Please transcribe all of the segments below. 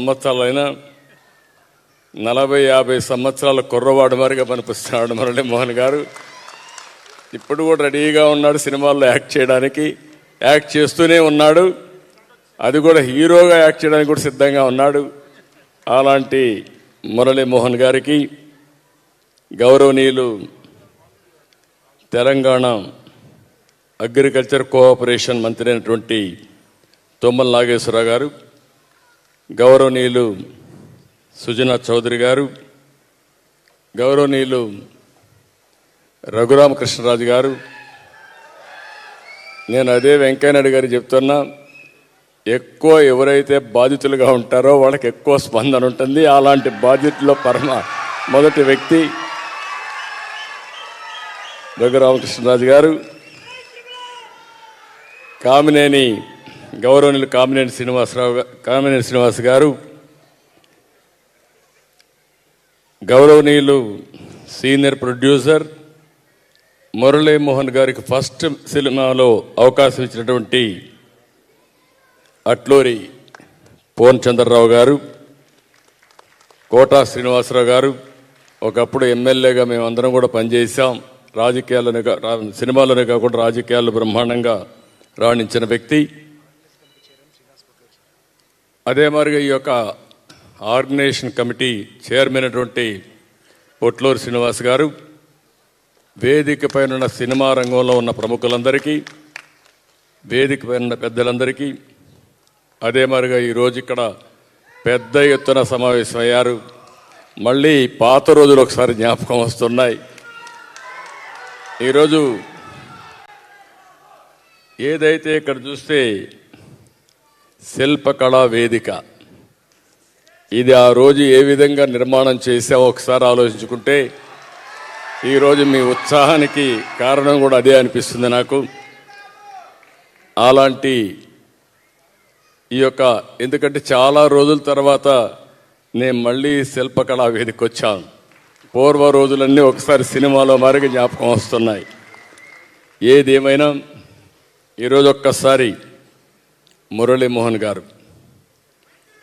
సంవత్సరాలైనా నలభై యాభై సంవత్సరాల కుర్రవాడు మరిగా పనిపిస్తున్నాడు మురళీ మోహన్ గారు. ఇప్పుడు కూడా రెడీగా ఉన్నాడు సినిమాల్లో యాక్ట్ చేయడానికి. యాక్ట్ చేస్తూనే ఉన్నాడు. అది కూడా హీరోగా యాక్ట్ చేయడానికి కూడా సిద్ధంగా ఉన్నాడు. అలాంటి మురళీ మోహన్ గారికి గౌరవనీయులు తెలంగాణ అగ్రికల్చర్ కోఆపరేషన్ మంత్రి అయినటువంటి తుమ్మల నాగేశ్వరరావు గారు గౌరవనీయులు సుజనా చౌదరి గారు గౌరవనీయులు రఘురామకృష్ణరాజు గారు నేను అదే వెంకయ్యనాయుడు గారు చెప్తున్నా ఎక్కువ ఎవరైతే బాధితులుగా ఉంటారో వాళ్ళకి ఎక్కువ స్పందన ఉంటుంది. అలాంటి బాధితుల్లో పరమ మొదటి వ్యక్తి రఘురామకృష్ణరాజు గారు. కామినేని గౌరవనీయులు కామినేని శ్రీనివాసరావు కామినేని శ్రీనివాస్ గారు గౌరవనీయులు సీనియర్ ప్రొడ్యూసర్ మురళీమోహన్ గారికి ఫస్ట్ సినిమాలో అవకాశం ఇచ్చినటువంటి అట్లూరి పూర్ణ చంద్రరావు గారు కోటా శ్రీనివాసరావు గారు ఒకప్పుడు ఎమ్మెల్యేగా మేమందరం కూడా పనిచేశాం. రాజకీయాల్లోనే కా- సినిమాలోనే కాకుండా రాజకీయాల్లో బ్రహ్మాండంగా రాణించిన వ్యక్తి. అదే మరిగా ఈ యొక్క ఆర్గనైజేషన్ కమిటీ చైర్మన్ అయినటువంటి పొట్లూరు శ్రీనివాస్ గారు వేదిక పైన ఉన్న సినిమా రంగంలో ఉన్న ప్రముఖులందరికీ వేదిక పైన ఉన్న పెద్దలందరికీ అదే మరిగా ఈరోజు ఇక్కడ పెద్ద ఎత్తున సమావేశమయ్యారు మళ్ళీ పాత రోజులు ఒకసారి జ్ఞాపకం వస్తున్నాయి. ఈరోజు ఏదైతే ఇక్కడ చూస్తే శిల్పకళా వేదిక. ఇది ఆ రోజు ఏ విధంగా నిర్మాణం చేసావో ఒకసారి ఆలోచించుకుంటే ఈరోజు మీ ఉత్సాహానికి కారణం కూడా అదే అనిపిస్తుంది నాకు. అలాంటి ఈ యొక్క ఎందుకంటే చాలా రోజుల తర్వాత నేను మళ్ళీ శిల్పకళా వేదిక వచ్చాను పూర్వ రోజులన్నీ ఒకసారి సినిమాలో మరిగి జ్ఞాపకం వస్తున్నాయి. ఏదేమైనా ఈరోజు ఒక్కసారి మురళీమోహన్ గారు.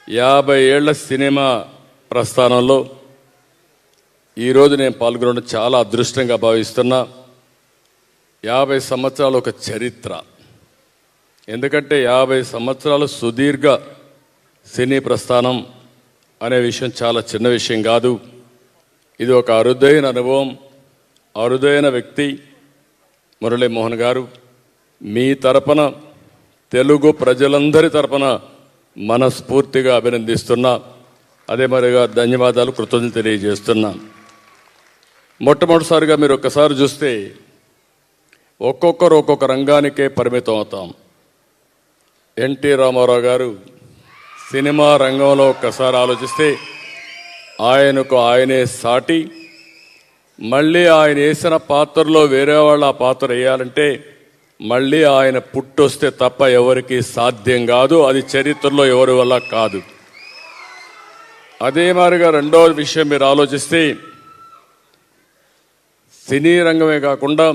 యాభై ఏళ్ళ సినిమా ప్రస్థానంలో ఈరోజు నేను పాల్గొనడం చాలా అదృష్టంగా భావిస్తున్నా. యాభై సంవత్సరాలు ఒక చరిత్ర. ఎందుకంటే యాభై సంవత్సరాలు సుదీర్ఘ సినీ ప్రస్థానం అనే విషయం చాలా చిన్న విషయం కాదు. ఇది ఒక అరుదైన అనుభవం. అరుదైన వ్యక్తి మురళీమోహన్ గారు. మీ తరపున తెలుగు ప్రజలందరి తరపున మనస్ఫూర్తిగా అభినందిస్తున్నా. అదే మరిగా ధన్యవాదాలు కృతజ్ఞతలు తెలియజేస్తున్నా. మొట్టమొదటిసారిగా మీరు ఒక్కసారి చూస్తే ఒక్కొక్కరు ఒక్కొక్క రంగానికే పరిమితం అవుతాం. ఎన్టీ రామారావు గారు సినిమా రంగంలో ఒక్కసారి ఆలోచిస్తే ఆయనకు ఆయనే సాటి. మళ్ళీ ఆయన వేసిన పాత్రలో వేరే వాళ్ళు ఆ పాత్ర వేయాలంటే మళ్ళీ ఆయన పుట్టొస్తే తప్ప ఎవరికి సాధ్యం కాదు అది చరిత్రలో ఎవరి వల్ల కాదు. అదే మాదిరిగా రెండో విషయం మీరు ఆలోచిస్తే సినీ రంగమే కాకుండా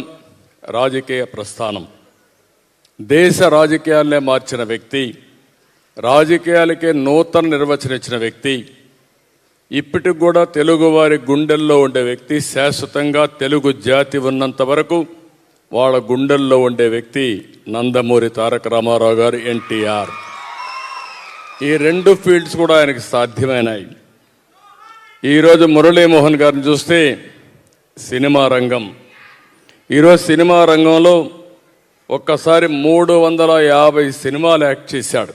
రాజకీయ ప్రస్థానం. దేశ రాజకీయాలనే మార్చిన వ్యక్తి రాజకీయాలకే నూతన నిర్వచనం ఇచ్చిన వ్యక్తి ఇప్పటికి కూడా తెలుగువారి గుండెల్లో ఉండే వ్యక్తి శాశ్వతంగా తెలుగు జాతి ఉన్నంత వరకు వాళ్ళ గుండెల్లో ఉండే వ్యక్తి నందమూరి తారక రామారావు గారు ఎన్టీఆర్. ఈ రెండు ఫీల్డ్స్ కూడా ఆయనకి సాధ్యమైనాయి. ఈరోజు మురళీమోహన్ గారిని చూస్తే సినిమా రంగం. ఈరోజు సినిమా రంగంలో ఒక్కసారి మూడు వందల యాభై సినిమాలు యాక్ట్ చేశాడు.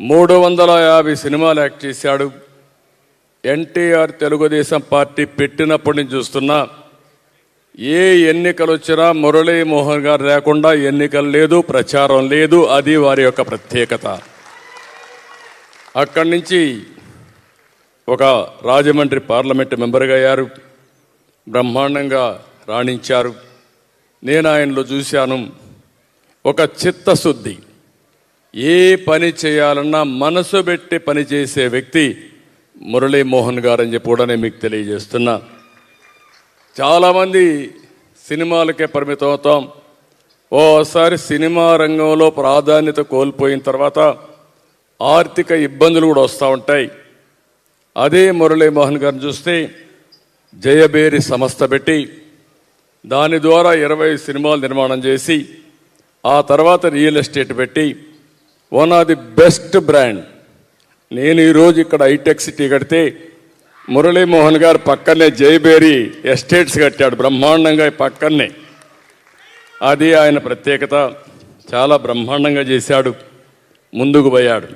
మూడు వందల యాభై సినిమాలు యాక్ట్ చేశాడు. ఎన్టీఆర్ తెలుగుదేశం పార్టీ పెట్టినప్పటి నుంచి చూస్తున్నా ఏ ఎన్నికలు వచ్చినా మురళీమోహన్ గారు లేకుండా ఎన్నికలు లేదు ప్రచారం లేదు. అది వారి యొక్క ప్రత్యేకత. అక్కడి నుంచి ఒక రాజమండ్రి పార్లమెంట్ మెంబర్గా అయ్యారు. బ్రహ్మాండంగా రాణించారు. నేను ఆయనలో చూశాను. ఒక చిత్తశుద్ధి. ఏ పని చేయాలన్నా మనసు పెట్టి పని చేసే వ్యక్తి మురళీమోహన్ గారు అని చెప్పి కూడా నేను మీకు తెలియజేస్తున్నా. చాలామంది సినిమాలకే పరిమితం అవుతాం. ఓసారి సినిమా రంగంలో ప్రాధాన్యత కోల్పోయిన తర్వాత ఆర్థిక ఇబ్బందులు కూడా వస్తూ ఉంటాయి. అదే మురళీమోహన్ గారిని చూస్తే జయబేరి సంస్థ పెట్టి దాని ద్వారా ఇరవై సినిమాలు నిర్మాణం చేసి ఆ తర్వాత రియల్ ఎస్టేట్ పెట్టి one of the best brand. నేను ఈరోజు ఇక్కడ హైటెక్ సిటీ కడితే మురళీమోహన్ గారు పక్కనే జయబేరి ఎస్టేట్స్ కట్టాడు బ్రహ్మాండంగా పక్కనే. అది ఆయన ప్రత్యేకత. చాలా బ్రహ్మాండంగా చేశాడు. ముందుకు పోయాడు.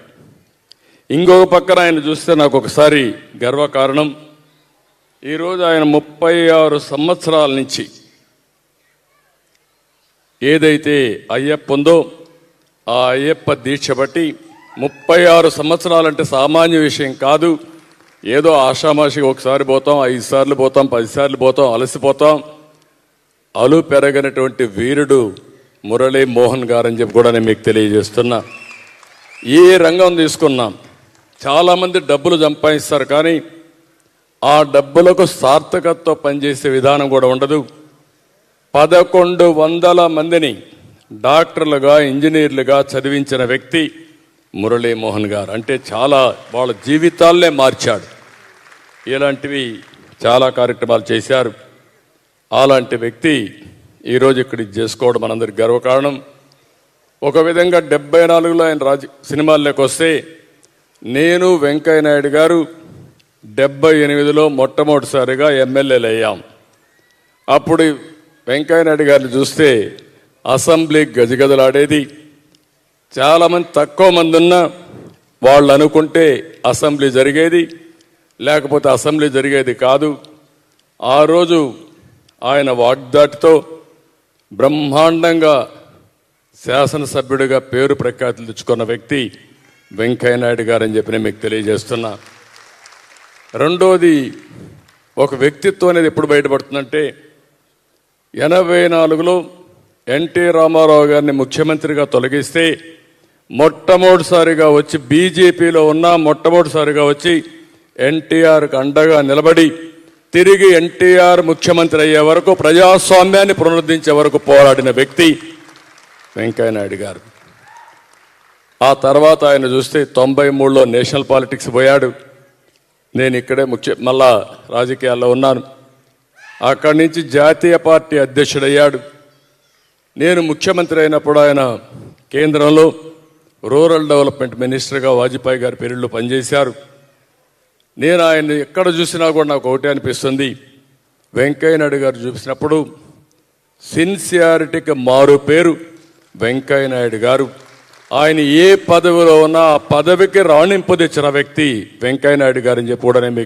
ఇంకొక పక్కన ఆయన చూస్తే నాకు ఒకసారి గర్వకారణం. ఈరోజు ఆయన ముప్పై ఆరు సంవత్సరాల నుంచి ఏదైతే అయ్యప్ప ఉందో ఆ అయ్యప్ప దీక్ష బట్టి ముప్పై ఆరు సంవత్సరాలంటే సామాన్య విషయం కాదు. ఏదో ఆషామాషికి ఒకసారి పోతాం ఐదు సార్లు పోతాం పది సార్లు పోతాం అలసిపోతాం అలు పెరగనటువంటి వీరుడు మురళీ మోహన్ గారు అని చెప్పి కూడా నేను మీకు తెలియజేస్తున్నా. ఏ రంగం తీసుకున్నాం చాలామంది డబ్బులు సంపాదిస్తారు కానీ ఆ డబ్బులకు సార్థకతతో పనిచేసే విధానం కూడా ఉండదు. పదకొండు వందల మందిని డాక్టర్లుగా ఇంజనీర్లుగా చదివించిన వ్యక్తి మురళీమోహన్ గారు. అంటే చాలా వాళ్ళ జీవితాలనే మార్చాడు. ఇలాంటివి చాలా కార్యక్రమాలు చేశారు. అలాంటి వ్యక్తి ఈరోజు ఇక్కడ చేసుకోవడం మనందరికి గర్వకారణం. ఒక విధంగా డెబ్బై నాలుగులో ఆయన రాజ సినిమాల్లోకి వస్తే నేను వెంకయ్య నాయుడు గారు డెబ్బై ఎనిమిదిలో మొట్టమొదటిసారిగా ఎమ్మెల్యేలు అయ్యాం. అప్పుడు వెంకయ్య నాయుడు గారిని చూస్తే అసెంబ్లీ గజగజలాడేది. చాలామంది తక్కువ మంది ఉన్న వాళ్ళు అనుకుంటే అసెంబ్లీ జరిగేది. లేకపోతే అసెంబ్లీ జరిగేది కాదు. ఆ రోజు ఆయన వాగ్దాటితో బ్రహ్మాండంగా శాసనసభ్యుడిగా పేరు ప్రఖ్యాతులు తెచ్చుకున్న వ్యక్తి వెంకయ్య నాయుడు గారని చెప్పి నేను మీకు తెలియజేస్తున్నా. రెండోది ఒక వ్యక్తిత్వం అనేది ఎప్పుడు బయటపడుతుందంటే ఎనభై నాలుగులో ఎన్టీ రామారావు గారిని ముఖ్యమంత్రిగా తొలగిస్తే మొట్టమొదటిసారిగా వచ్చి బీజేపీలో ఉన్న మొట్టమొదటిసారిగా వచ్చి ఎన్టీఆర్కు అండగా నిలబడి తిరిగి ఎన్టీఆర్ ముఖ్యమంత్రి అయ్యే వరకు ప్రజాస్వామ్యాన్ని పునరుద్ధరించే వరకు పోరాడిన వ్యక్తి వెంకయ్యనాయుడు గారు. ఆ తర్వాత ఆయన చూస్తే తొంభై మూడులో నేషనల్ పాలిటిక్స్ పోయాడు. నేను ఇక్కడే ముఖ్య మళ్ళా రాజకీయాల్లో ఉన్నాను. అక్కడి నుంచి జాతీయ పార్టీ అధ్యక్షుడయ్యాడు. నేను ముఖ్యమంత్రి అయినప్పుడు ఆయన కేంద్రంలో రూరల్ డెవలప్మెంట్ మినిస్టర్గా వాజ్పేయి గారి పేరులో పనిచేశారు. నేను ఆయన్ని ఎక్కడ చూసినా కూడా నాకు ఒకటే అనిపిస్తుంది. వెంకయ్య నాయుడు గారు చూసినప్పుడు సిన్సియారిటీకి మారు పేరు వెంకయ్య నాయుడు గారు. ఆయన ఏ పదవిలో ఉన్నా ఆ పదవికి రాణింపు తెచ్చిన వ్యక్తి వెంకయ్య నాయుడు అని చెప్పి కూడా నేను మీకు